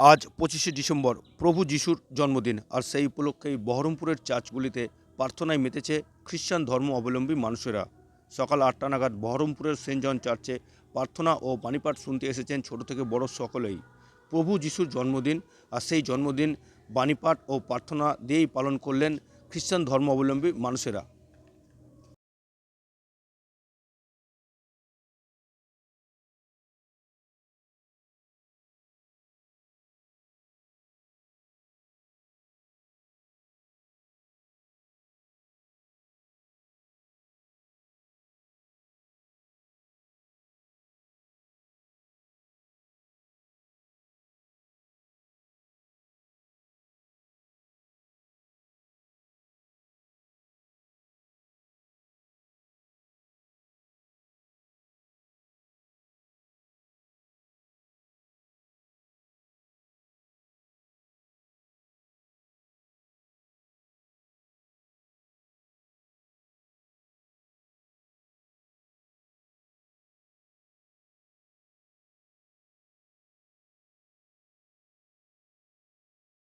আজ পঁচিশে ডিসেম্বর প্রভু যিশুর জন্মদিন, আর সেই উপলক্ষেই বহরমপুরের চার্চগুলিতে প্রার্থনায় মেতেছে খ্রিস্টান ধর্ম অবলম্বী মানুষেরা। সকাল আটটা নাগাদ বহরমপুরের সেন্ট জন চার্চে প্রার্থনা ও বাণীপাঠ শুনতে এসেছেন ছোট থেকে বড় সকলেই। প্রভু যিশুর জন্মদিন, আর সেই জন্মদিন বাণীপাঠ ও প্রার্থনা দিয়েই পালন করলেন খ্রিস্টান ধর্ম অবলম্বী মানুষেরা।